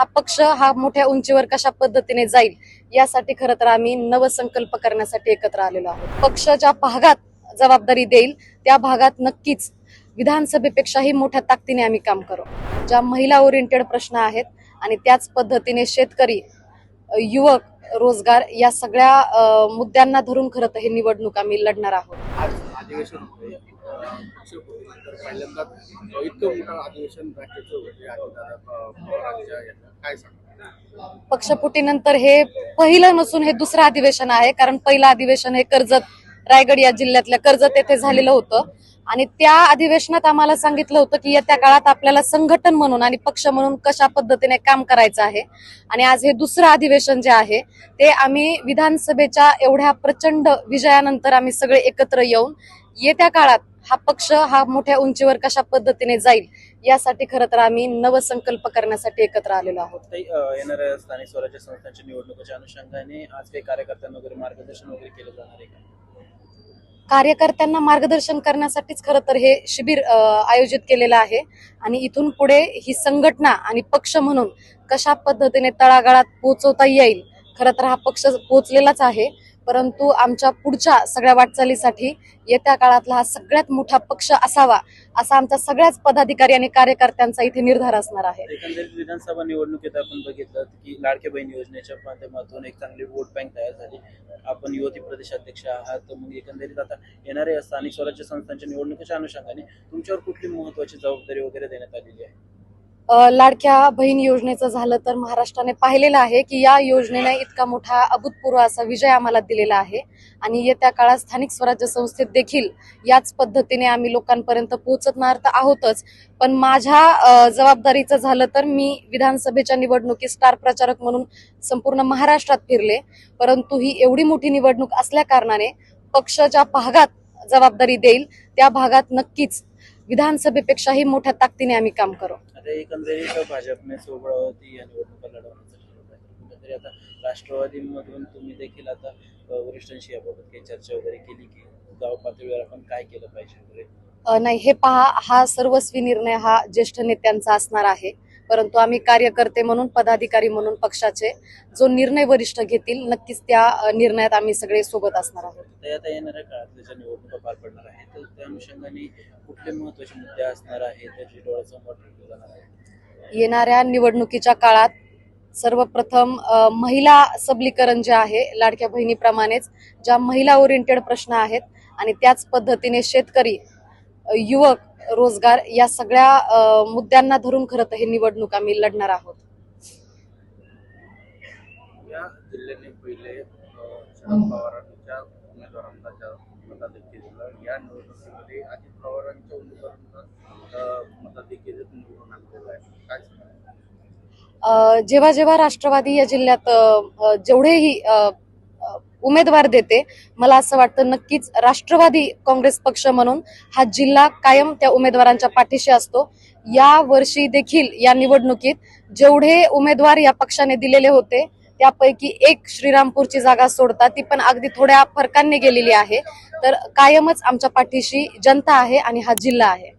हा पक्ष हा मोठ्या उंचीवर कशा पद्धतीने जाईल यासाठी खरं तर आम्ही नवसंकल्प करण्यासाठी एकत्र आलेलो आहोत. पक्ष ज्या भागात जबाबदारी देईल त्या भागात नक्कीच विधानसभेपेक्षाही मोठ्या ताकदीने आम्ही काम करू. ज्या महिला ओरिएंटेड प्रश्न आहेत आणि त्याच पद्धतीने शेतकरी युवक रोजगार या सगळ्या मुद्द्यांना धरून खरं तर हे निवडणूक आम्ही लढणार आहोत. आज अधिवेशन होते इतकं मोठं अधिवेशन होते पवारांच्या काय सांगा पक्षपुटीनंतर हे पहिलं नसून हे दुसरं अधिवेशन आहे कारण पहिलं अधिवेशन हे कर्जत रायगड या जिल्ह्यातल्या कर्जत येथे झालेलं होतं. आणि त्या अधिवेशनात आम्हाला सांगितलं होतं की येत्या काळात आपल्याला संघटन म्हणून आणि पक्ष म्हणून कशा पद्धतीने काम करायचं आहे. आणि आज हे दुसरं अधिवेशन जे आहे ते आम्ही विधानसभेच्या एवढ्या प्रचंड विजयानंतर आम्ही सगळे एकत्र येऊन येत्या काळात हा पक्ष हा मोठ्या उंचीवर कशा पद्धतीने जाईल यासाठी खरं तर आम्ही नवसंकल्प करण्यासाठी एकत्र आलेलो आहोत. येणाऱ्या स्थानिक स्वराज्य संस्थांच्या निवडणुकीच्या अनुषंगाने आज काही कार्यकर्त्यांना वगैरे मार्गदर्शन वगैरे केलं जाणार आहे का? कार्यकर्त्यांना मार्गदर्शन करण्यासाठीच खरं तर हे शिबिर आयोजित केलेलं आहे. आणि इथून पुढे ही संघटना आणि पक्ष म्हणून कशा पद्धतीने तळागाळात पोहोचवता येईल खरं तर हा पक्ष पोहोचलेलाच आहे. परंतु आमच्या पुढच्या सगळ्या वाटचालीसाठी येत्या काळातला हा सगळ्यात मोठा पक्ष असावा असा आमचा सगळ्याच पदाधिकारी आणि कार्यकर्त्यांचा इथे निर्धार असणार आहे. एकंदरीत विधानसभा निवडणुकीत आपण बघितलं की लाडके बहीण योजनेच्या माध्यमातून एक चांगली वोट बँक तयार झाली. आपण युवती प्रदेशाध्यक्ष आहात मग एकंदरीत आता येणाऱ्या स्थानिक स्वराज्य संस्थांच्या निवडणुकीच्या अनुषंगाने तुमच्यावर कुठली महत्वाची जबाबदारी वगैरे देण्यात आलेली आहे? लाडक्या बहीण योजनेचं झालं तर महाराष्ट्राने पाहिलेलं आहे की या योजनेने इतका मोठा अभूतपूर्व असा विजय आम्हाला दिलेला आहे. आणि येत्या काळात स्थानिक स्वराज्य संस्थेत देखील याच पद्धतीने आम्ही लोकांपर्यंत पोहोचणार तर आहोतच. पण माझ्या जबाबदारीचं झालं तर मी विधानसभेच्या निवडणुकीत स्टार प्रचारक म्हणून संपूर्ण महाराष्ट्रात फिरले. परंतु ही एवढी मोठी निवडणूक असल्या कारणाने पक्ष ज्या भागात जबाबदारी देईल त्या भागात नक्कीच विधानसभेपेक्षाही मोठ्या ताकदीने आम्ही काम करू. आता एकंदरीत भाजपने सोबळावती या निवडणुका लढवण्याचं ठरवलं आहे. कुठेतरी आता राष्ट्रवादीमधून तुम्ही देखील आता वरिष्ठांशी याबाबत काही चर्चा वगैरे केली की गाव पातळीवर आपण काय केलं पाहिजे वगैरे? नाही हे पहा हा सर्वस्वी निर्णय हा ज्येष्ठ नेत्यांचा असणार आहे. परंतु आम्ही कार्यकर्ते म्हणून पदाधिकारी म्हणून पक्षाचे जो निर्णय वरिष्ठ घेतील नक्कीच त्या निर्णयात आम्ही सगळे सोबत असणार आहोत. अनुषंगाने कुठले महत्त्वाचे मुद्दे असणार आहेत त्याची डोळ्यासमोर ठेवले जाणार आहे येणाऱ्या निवडणुकीच्या काळात सर्वप्रथम महिला सबलीकरण जे आहे लाडक्या बहिणीप्रमाणेच ज्या महिला ओरिएंटेड प्रश्न आहेत आणि त्याच पद्धतीने शेतकरी युवक रोजगार या सगळ्या मुद्द्यांना धरून खरं तर हे निवडणूक आम्ही लढणार आहोत. या जिल्ह्याने पहिले शरद पवारांच्या उमेदवारांना या निवडणुकीमध्ये अजित पवारांच्या उमेदवारांना अं, निवडून आणलेलं आहे. काय जेव्हा जेव्हा राष्ट्रवादी या जिल्ह्यात जेवढेही उमेदवार देते मला असं वाटतं नक्कीच राष्ट्रवादी काँग्रेस पक्ष म्हणून हा जिल्हा कायम त्या उमेदवारांच्या पाठीशी असतो. या वर्षी देखील या निवडणुकीत जेवढे उमेदवार या पक्षाने दिलेले होते त्यापैकी एक श्रीरामपूरची जागा सोडता ती पण अगदी थोड्या फरकांनी गेलेली आहे. तर कायमच आमच्या पाठीशी जनता आहे आणि हा जिल्हा आहे.